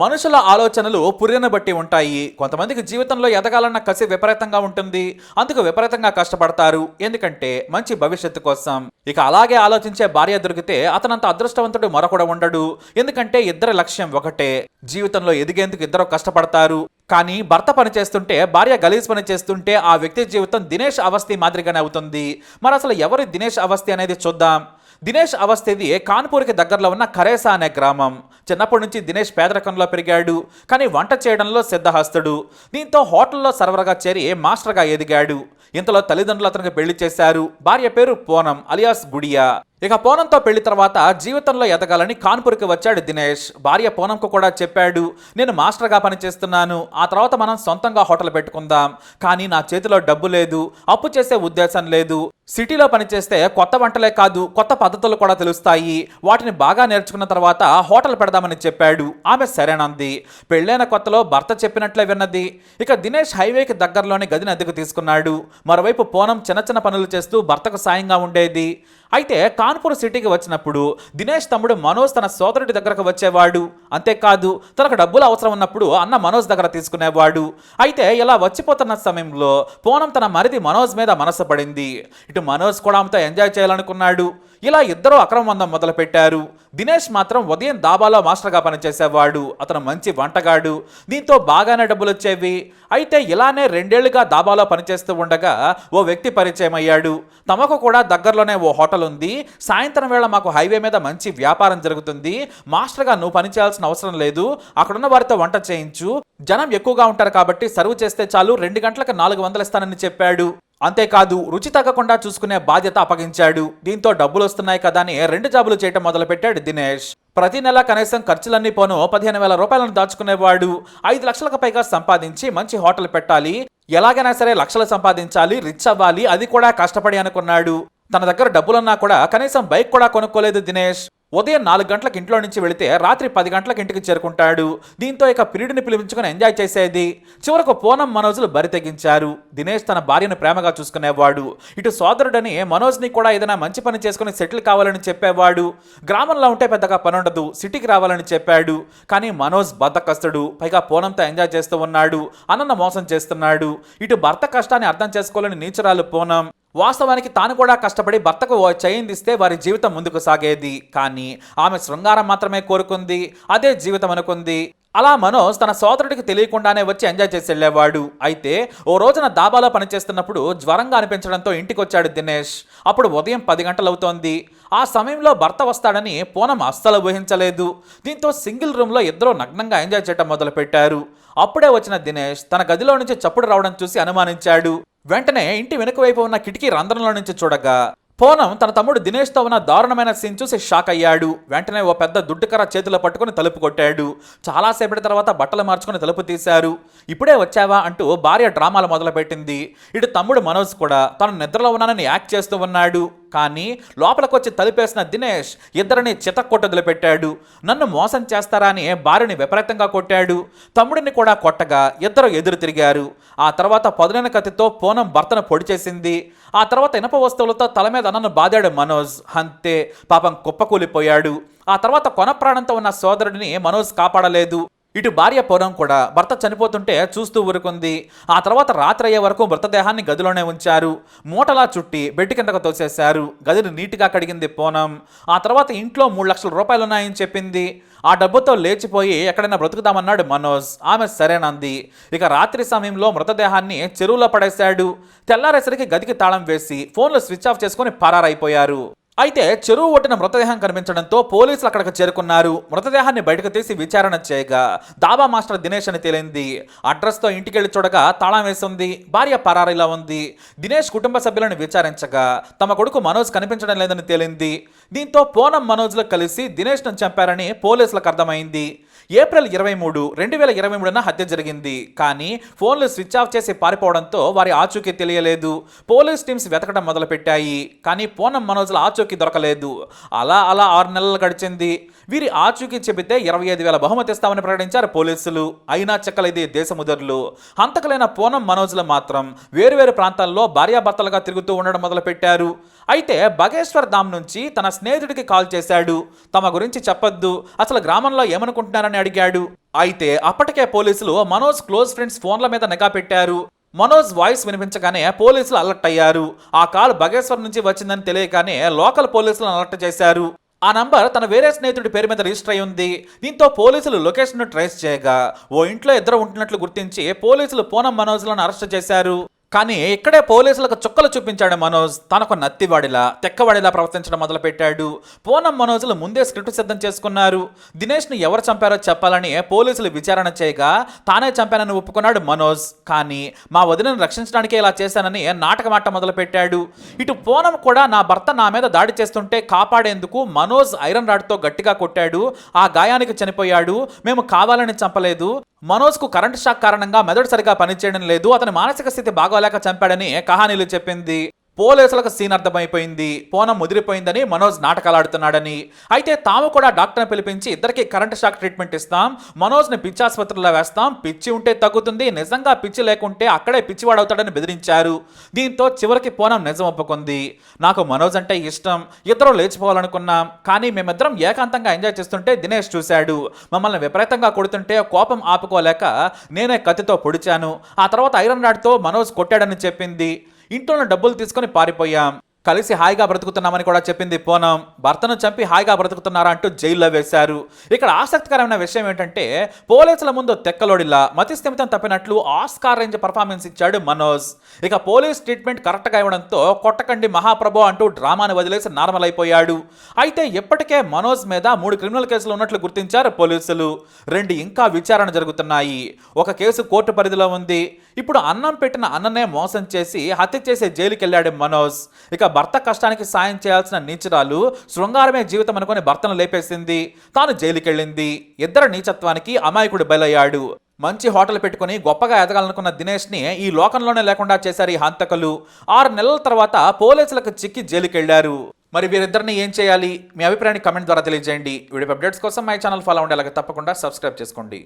మనుషుల ఆలోచనలు పుర్రెను బట్టి ఉంటాయి. కొంతమందికి జీవితంలో ఎదగాలన్న కసి విపరీతంగా ఉంటుంది. అందుకు విపరీతంగా కష్టపడతారు. ఎందుకంటే మంచి భవిష్యత్తు కోసం. ఇక అలాగే ఆలోచించే భార్య దొరికితే అతనంత అదృష్టవంతుడు మరొకడు ఉండడు. ఎందుకంటే ఇద్దరి లక్ష్యం ఒకటే. జీవితంలో ఎదిగేందుకు ఇద్దరు కష్టపడతారు. కానీ భర్త పని చేస్తుంటే భార్య గలీజ్ పని చేస్తుంటే ఆ వ్యక్తి జీవితం దినేష్ అవస్థి మాదిరిగానే అవుతుంది. మరి అసలు ఎవరి దినేష్ అవస్థి అనేది చూద్దాం. దినేష్ అవస్థిది కాన్పూర్కి దగ్గరలో ఉన్న కరేసా అనే గ్రామం. చిన్నప్పటి నుంచి దినేష్ పేదరికంలో పెరిగాడు కానీ వంట చేయడంలో సిద్ధహస్తుడు. దీంతో హోటల్లో సర్వర్గా చేరి మాస్టర్గా ఎదిగాడు. ఇంతలో తల్లిదండ్రులు అతనికి పెళ్ళి చేశారు. భార్య పేరు పూనం అలియాస్ గుడియా. ఇక పూనంతో పెళ్ళి తర్వాత జీవితంలో ఎదగాలని కాన్పూర్కి వచ్చాడు దినేష్. భార్య పూనంకు కూడా చెప్పాడు నేను మాస్టర్గా పనిచేస్తున్నాను. ఆ తర్వాత మనం సొంతంగా హోటల్ పెట్టుకుందాం. కానీ నా చేతిలో డబ్బు లేదు అప్పు చేసే ఉద్దేశం లేదు. సిటీలో పనిచేస్తే కొత్త వంటలే కాదు కొత్త పద్ధతులు కూడా తెలుస్తాయి. వాటిని బాగా నేర్చుకున్న తర్వాత హోటల్ పెడదామని చెప్పాడు. ఆమె సరేనంది. పెళ్ళైన కొత్తలో భర్త చెప్పినట్లే విన్నది. ఇక దినేష్ హైవేకి దగ్గరలోని గదిని అద్దెకు తీసుకున్నాడు. మరోవైపు పూనం చిన్న చిన్న పనులు చేస్తూ భర్తకు సాయంగా ఉండేది. అయితే కాన్పూర్ సిటీకి వచ్చినప్పుడు దినేష్ తమ్ముడు మనోజ్ తన సోదరుడి దగ్గరకు వచ్చేవాడు. అంతేకాదు తనకు డబ్బులు అవసరం ఉన్నప్పుడు అన్న మనోజ్ దగ్గర తీసుకునేవాడు. అయితే ఇలా వచ్చిపోతున్న సమయంలో పూనం తన మరిది మనోజ్ మీద మనసు పడింది. ఇటు మనోజ్ కూడా ఆమెతో ఎంజాయ్ చేయాలనుకున్నాడు. ఇలా ఇద్దరు అక్రమబంధం మొదలుపెట్టారు. దినేష్ మాత్రం ఉదయం దాబాలో మాస్టర్గా పనిచేసేవాడు. అతను మంచి వంటగాడు. దీంతో బాగానే డబ్బులు వచ్చేవి అయితే ఇలానే రెండేళ్ళుగా దాబాలో పనిచేస్తూ ఉండగా ఓ వ్యక్తి పరిచయం అయ్యాడు తమకు కూడా దగ్గరలోనే ఓ హోటల్ ఉంది. సాయంత్రం వేళ మాకు హైవే మీద మంచి వ్యాపారం జరుగుతుంది. మాస్టర్గా నువ్వు పని చేయాల్సిన అవసరం లేదు. అక్కడున్న వారితో వంట చేయించు. జనం ఎక్కువగా ఉంటారు కాబట్టి సర్వ్ చేస్తే చాలు. రెండు గంటలకు నాలుగు వందలు ఇస్తానని చెప్పాడు. అంతేకాదు రుచి తగ్గకుండా చూసుకునే బాధ్యత అప్పగించాడు. దీంతో డబ్బులు వస్తున్నాయి కదా అని రెండు జాబులు చేయటం మొదలుపెట్టాడు దినేష్. ప్రతి నెల కనీసం ఖర్చులన్నీ పోను పదిహేను వేల రూపాయలను దాచుకునేవాడు. ఐదు లక్షలకు పైగా సంపాదించి మంచి హోటల్ పెట్టాలి. ఎలాగైనా సరే లక్షలు సంపాదించాలి రిచ్ అవ్వాలి అది కూడా కష్టపడి అనుకున్నాడు. తన దగ్గర డబ్బులున్నా కూడా కనీసం బైక్ కూడా కొనుక్కోలేదు దినేష్. ఉదయం నాలుగు గంటలకు ఇంట్లో నుంచి వెళితే రాత్రి పది గంటలకు ఇంటికి చేరుకుంటాడు. దీంతో ఇక పిరిడిని పిలిపించుకుని ఎంజాయ్ చేసేది. చివరకు పూనం మనోజులు బరి తెగించారు. దినేష్ తన భార్యను ప్రేమగా చూసుకునేవాడు. ఇటు సోదరుడని మనోజ్ని కూడా ఏదైనా మంచి పని చేసుకుని సెటిల్ కావాలని చెప్పేవాడు. గ్రామంలో ఉంటే పెద్దగా పని ఉండదు. సిటీకి రావాలని చెప్పాడు. కానీ మనోజ్ బద్దకస్తుడు. పైగా పూనంతో ఎంజాయ్ చేస్తూ ఉన్నాడు. అన్నన్న మోసం చేస్తున్నాడు. ఇటు భర్త కష్టాన్ని అర్థం చేసుకోలేని నీచురాలు పూనం. వాస్తవానికి తాను కూడా కష్టపడి భర్తకు చేయిందిస్తే వారి జీవితం ముందుకు సాగేది. కానీ ఆమె శృంగారం మాత్రమే కోరుకుంది. అదే జీవితం అనుకుంది. అలా మనోజ్ తన సోదరుడికి తెలియకుండానే వచ్చి ఎంజాయ్ చేసి వెళ్ళేవాడు. అయితే ఓ రోజున దాబాలో పనిచేస్తున్నప్పుడు జ్వరంగా అనిపించడంతో ఇంటికి వచ్చాడు దినేష్. అప్పుడు ఉదయం పది గంటలవుతోంది. ఆ సమయంలో భర్త వస్తాడని పూనం అస్సలు ఊహించలేదు. దీంతో సింగిల్ రూమ్లో ఇద్దరు నగ్నంగా ఎంజాయ్ చేయడం మొదలుపెట్టారు. అప్పుడే వచ్చిన దినేష్ తన గదిలో నుంచి చప్పుడు రావడం చూసి అనుమానించాడు. వెంటనే ఇంటి వెనుక వైపు ఉన్న కిటికీ రంధ్రంలో నుంచి చూడగా పూనం తన తమ్ముడు దినేష్తో ఉన్న దారుణమైన సీన్ చూసి షాక్ అయ్యాడు. వెంటనే ఓ పెద్ద దుడ్డుకర చేతిలో పట్టుకుని తలుపు కొట్టాడు. చాలాసేపటి తర్వాత బట్టలు మార్చుకుని తలుపు తీశారు. ఇప్పుడే వచ్చావా? అంటూ భార్య డ్రామాలు మొదలుపెట్టింది. ఇటు తమ్ముడు మనోజ్ కూడా తను నిద్రలో ఉన్నానని యాక్ట్ చేస్తూ ఉన్నాడు. కానీ లోపలికొచ్చి తలిపేసిన దినేష్ ఇద్దరిని చితక్కొట్టదులు పెట్టాడు. నన్ను మోసం చేస్తారా అని భార్యని విపరీతంగా కొట్టాడు. తమ్ముడిని కూడా కొట్టగా ఇద్దరు ఎదురు తిరిగారు. ఆ తర్వాత పదునైన కత్తితో పూనం భర్తను పొడి చేసింది. ఆ తర్వాత ఇనప వస్తువులతో తల మీద అన్నను బాదాడు మనోజ్. అంతే పాపం కుప్పకూలిపోయాడు. ఆ తర్వాత కొన ప్రాణంతో ఉన్న సోదరుడిని మనోజ్ కాపాడలేదు. ఇటు భార్య పూనం కూడా భర్త చనిపోతుంటే చూస్తూ ఊరుకుంది. ఆ తర్వాత రాత్రి అయ్యే వరకు మృతదేహాన్ని గదిలోనే ఉంచారు. మూటలా చుట్టి బెడ్ కిందకు తోసేశారు. గదిని నీట్గా కడిగింది పూనం. ఆ తర్వాత ఇంట్లో మూడు లక్షల రూపాయలు ఉన్నాయని చెప్పింది. ఆ డబ్బుతో లేచిపోయి ఎక్కడైనా బ్రతుకుదామన్నాడు మనోజ్. ఆమె సరేనంది. ఇక రాత్రి సమయంలో మృతదేహాన్ని చెరువులో పడేశాడు. తెల్లారేసరికి గదికి తాళం వేసి ఫోన్లు స్విచ్ ఆఫ్ చేసుకుని పరారైపోయారు. అయితే చెరువు ఒట్టిన మృతదేహం కనిపించడంతో పోలీసులు అక్కడికి చేరుకున్నారు. మృతదేహాన్ని బయటకు తీసి విచారణ చేయగా దాబా మాస్టర్ దినేష్ అని తేలింది. అడ్రస్తో ఇంటికెళ్ళి చూడగా తాళం వేసింది భార్య పరారీలా ఉంది. దినేష్ కుటుంబ సభ్యులను విచారించగా తమ కొడుకు మనోజ్ కనిపించడం లేదని తేలింది. దీంతో పూనం మనోజ్లు కలిసి దినేష్ను చంపారని పోలీసులకు అర్థమైంది. ఏప్రిల్ ఇరవై మూడు రెండు వేల ఇరవై మూడున హత్య జరిగింది. కానీ ఫోన్లు స్విచ్ ఆఫ్ చేసి పారిపోవడంతో వారి ఆచూకీ తెలియలేదు. పోలీస్ టీమ్స్ వెతకడం మొదలుపెట్టాయి. కానీ పూనం మనోజ్ల ఆచూకీ దొరకలేదు. అలా అలా ఆరు నెలలు గడిచింది. వీరి ఆచూకీ చెబితే ఇరవై ఐదు వేల బహుమతి ఇస్తామని ప్రకటించారు పోలీసులు. అయినా చెక్కలేది దేశముదరులు. హంతకులైన పూనం మనోజ్లు మాత్రం వేరువేరు ప్రాంతాల్లో భార్యాభర్తలుగా తిరుగుతూ ఉండడం మొదలుపెట్టారు. అయితే బగేశ్వర్ ధామ్ నుంచి తన స్నేహితుడికి కాల్ చేశాడు. తమ గురించి చెప్పొద్దు. అసలు గ్రామంలో ఏమనుకుంటున్నారని అడిగాడు. అయితే అప్పటికే పోలీసులు మనోజ్ క్లోజ్ ఫ్రెండ్స్ ఫోన్ల మీద నిఘా పెట్టారు. మనోజ్ వాయిస్ వినిపించగానే పోలీసులు అలర్ట్ అయ్యారు. ఆ కాల్ బగేశ్వర్ నుంచి వచ్చిందని తెలియగానే లోకల్ పోలీసులను అలర్ట్ చేశారు. ఆ నంబర్ తన వేరే స్నేహితుడి పేరు మీద రిజిస్టర్ అయి ఉంది. దీంతో పోలీసులు లొకేషన్ ట్రేస్ చేయగా ఓ ఇంట్లో ఇద్దరు ఉంటున్నట్లు గుర్తించి పోలీసులు పూనం మనోజ్లను అరెస్ట్ చేశారు. కానీ ఇక్కడే పోలీసులకు చుక్కలు చూపించాడు మనోజ్. తనకు నత్తివాడిలా తెక్కవాడిలా ప్రవర్తించడం మొదలుపెట్టాడు. పూనం మనోజులు ముందే స్క్రిప్ట్ సిద్ధం చేసుకున్నారు. దినేష్ను ఎవరు చంపారో చెప్పాలని పోలీసులు విచారణ చేయగా తానే చంపానని ఒప్పుకున్నాడు మనోజ్. కానీ మా వదినను రక్షించడానికే ఇలా చేశానని నాటకమాట మొదలుపెట్టాడు. ఇటు పూనం కూడా నా భర్త నా మీద దాడి చేస్తుంటే కాపాడేందుకు మనోజ్ ఐరన్ రాడ్తో గట్టిగా కొట్టాడు. ఆ గాయానికి చనిపోయాడు. మేము కావాలని చంపలేదు. మనోజ్కు కరెంట్ షాక్ కారణంగా మెదడు సరిగా పనిచేయడం లేదు. అతని మానసిక స్థితి బాగోలేక చంపాడని కహానీలు చెప్పింది పోలీసులకు సీన్ అర్థమైపోయింది. పోనం ముదిరిపోయిందని మనోజ్ నాటకాలు ఆడుతున్నాడని అయితే తాము కూడా డాక్టర్ని పిలిపించి ఇద్దరికి కరెంట్ షాక్ ట్రీట్మెంట్ ఇస్తాం. మనోజ్ని పిచ్చాసుపత్రిలో వేస్తాం. పిచ్చి ఉంటే తగ్గుతుంది. నిజంగా పిచ్చి లేకుంటే అక్కడే పిచ్చివాడవుతాడని బెదిరించారు. దీంతో చివరికి పోనం నిజం ఒప్పుకుంది. నాకు మనోజ్ అంటే ఇష్టం. ఇద్దరు లేచిపోవాలనుకున్నాం. కానీ మేమిద్దరం ఏకాంతంగా ఎంజాయ్ చేస్తుంటే దినేష్ చూశాడు. మమ్మల్ని విపరీతంగా కొడుతుంటే కోపం ఆపుకోలేక నేనే కత్తితో పొడిచాను. ఆ తర్వాత ఐరన్ రాడ్తో మనోజ్ కొట్టాడని చెప్పింది. ఇంట్లో డబ్బులు తీసుకొని పారిపోయాం. కలిసి హాయిగా బ్రతుకుతున్నామని కూడా చెప్పింది పూనం. భర్తను చంపి హాయిగా బ్రతుకుతున్నారా అంటూ జైల్లో వేశారు. ఇక్కడ ఆసక్తికరమైన విషయం ఏంటంటే పోలీసుల ముందు తెక్కలోడిలా మతి స్థిమితం తప్పినట్లు ఆస్కార్ రేంజ్ పర్ఫార్మెన్స్ ఇచ్చాడు మనోజ్. ఇక పోలీస్ ట్రీట్మెంట్ కరెక్ట్గా ఇవ్వడంతో కొట్టకండి మహాప్రభు అంటూ డ్రామాను వదిలేసి నార్మల్ అయిపోయాడు. అయితే ఇప్పటికే మనోజ్ మీద మూడు క్రిమినల్ కేసులు ఉన్నట్లు గుర్తించారు పోలీసులు. రెండు ఇంకా విచారణ జరుగుతున్నాయి. ఒక కేసు కోర్టు పరిధిలో ఉంది. ఇప్పుడు అన్నం పెట్టిన అన్ననే మోసం చేసి హత్య చేసే జైలుకి వెళ్ళాడు మనోజ్. ఇక భర్త కష్టానికి సాయం చేయాల్సిన నీచురాలు శృంగారమే జీవితం అనుకుని భర్తను లేపేసింది. తాను జైలుకి వెళ్ళింది ఇద్దరు నీచత్వానికి అమాయకుడు బలయ్యాడు. మంచి హోటల్ పెట్టుకుని గొప్పగా ఎదగాలనుకున్న దినేష్ని ఈ లోకంలోనే లేకుండా చేశారు ఈ హంతకులు. ఆరు నెలల తర్వాత పోలీసులకు చిక్కి జైలుకెళ్ళారు. మరి వీరిద్దరిని ఏం చేయాలి? మీ అభిప్రాయాన్ని కమెంట్ ద్వారా తెలియజేయండి. వీడియో అప్డేట్స్ కోసం మై ఛానల్ ఫాలో ఉండే అలాగే తప్పకుండా సబ్స్క్రైబ్ చేసుకోండి.